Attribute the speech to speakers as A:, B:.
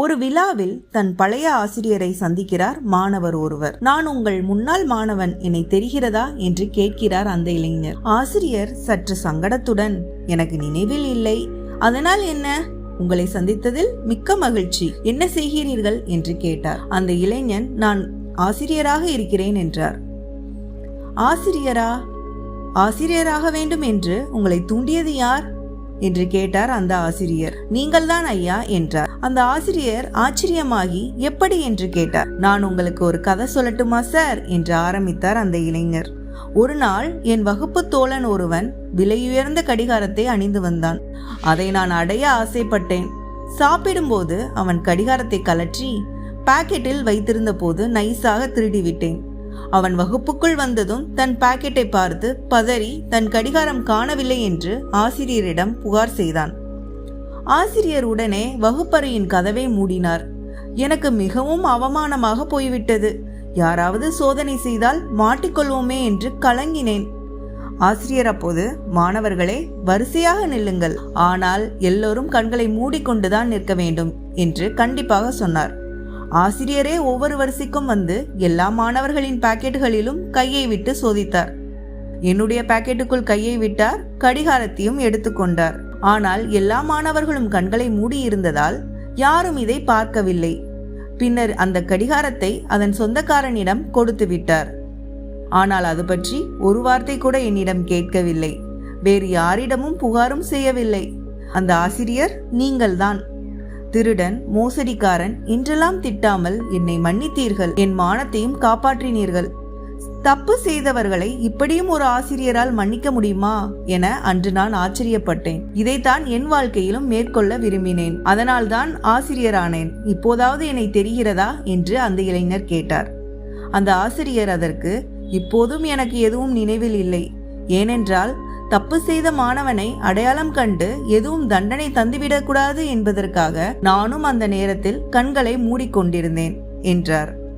A: ஒரு விழாவில் தன் பழைய ஆசிரியரை சந்திக்கிறார் மாணவர் ஒருவர். நான் உங்கள் முன்னாள் மாணவன் என்னை தெரிகிறதா? என்று கேட்கிறார் அந்த இளைஞர். ஆசிரியர் சற்று சங்கடத்துடன் எனக்கு நினைவில் இல்லை. அதனால் என்ன? உங்களை சந்தித்ததில் மிக்க மகிழ்ச்சி. என்ன செய்கிறீர்கள்? என்று கேட்டார். அந்த இளைஞன் நான் ஆசிரியராக இருக்கிறேன் என்றார். ஆசிரியரா? ஆசிரியராக வேண்டும் என்று உங்களை தூண்டியது யார்? என்று கேட்டார் அந்த ஆசிரியர். நீங்கள்தான் ஐயா என்றார். அந்த ஆசிரியர் ஆச்சரியமாகி எப்படி என்று கேட்டார். நான் உங்களுக்கு ஒரு கதை சொல்லட்டுமா சார்? என்று ஆரம்பித்தார் அந்த இளைஞர். ஒரு நாள் என் வகுப்பு தோழன் ஒருவன் விலையுயர்ந்த கடிகாரத்தை அணிந்து வந்தான். அதை நான் அடைய ஆசைப்பட்டேன். சாப்பிடும்போது அவன் கடிகாரத்தை கலற்றி பாக்கெட்டில் வைத்திருந்த போது நைஸாக திருடிவிட்டேன். அவன் வகுப்புக்குள் வந்ததும் தன் பாக்கெட்டை பார்த்து பதறி தன் கடிகாரம் காணவில்லை என்று ஆசிரியரிடம் புகார் செய்தான். ஆசிரியர் உடனே வகுப்பறையின் கதவை மூடினார். எனக்கு மிகவும் அவமானமாக போய்விட்டது. யாராவது சோதனை செய்தால் மாட்டிக்கொள்வோமே என்று கலங்கினேன். ஆசிரியர் அப்போது மாணவர்களே வரிசையாக நில்லுங்கள். ஆனால் எல்லோரும் கண்களை மூடிக்கொண்டுதான் நிற்க வேண்டும் என்று கண்டிப்பாக சொன்னார். ஆசிரியரே ஒவ்வொரு வரிசைக்கும் வந்து எல்லா மாணவர்களின் பாக்கெட்டுகளிலும் கையை விட்டு சோதித்தார். என்னுடைய பாக்கெட்டுக்குள் கையை விட்டார் கடிகாரத்தையும் எடுத்துக்கொண்டார் ஆனால் எல்லா மாணவர்களும் கண்களை மூடியிருந்ததால் யாரும் இதை பார்க்கவில்லை. பின்னர் அந்த கடிகாரத்தை அதன் சொந்தக்காரனிடம் கொடுத்து விட்டார். ஆனால் அது பற்றி ஒரு வார்த்தை கூட என்னிடம் கேட்கவில்லை. வேறு யாரிடமும் புகாரும் செய்யவில்லை. அந்த ஆசிரியர் நீங்கள்தான். திருடன் மோசடிக்காரன் இன்றெல்லாம் திட்டாமல் என்னை மன்னித்தீர்கள். என் மானத்தையும் காப்பாற்றினீர்கள். தப்பு செய்தவர்களை இப்படியும் ஒரு ஆசிரியரால் மன்னிக்க முடியுமா? என அன்று நான் ஆச்சரியப்பட்டேன். இதைத்தான் என் வாழ்க்கையிலும் மேற்கொள்ள விரும்பினேன். அதனால்தான் ஆசிரியரானேன். இப்போதாவது என்னை தெரிகிறதா? என்று அந்த இளைஞர் கேட்டார். அந்த ஆசிரியர் அதற்கு இப்போதும் எனக்கு எதுவும் நினைவில் இல்லை. ஏனென்றால் தப்பு செய்த மாணவனை அடையாளம் கண்டு எதுவும் தண்டனை தந்துவிடக்கூடாது என்பதற்காக நானும் அந்த நேரத்தில் கண்களை மூடிக்கொண்டிருந்தேன் என்றார்.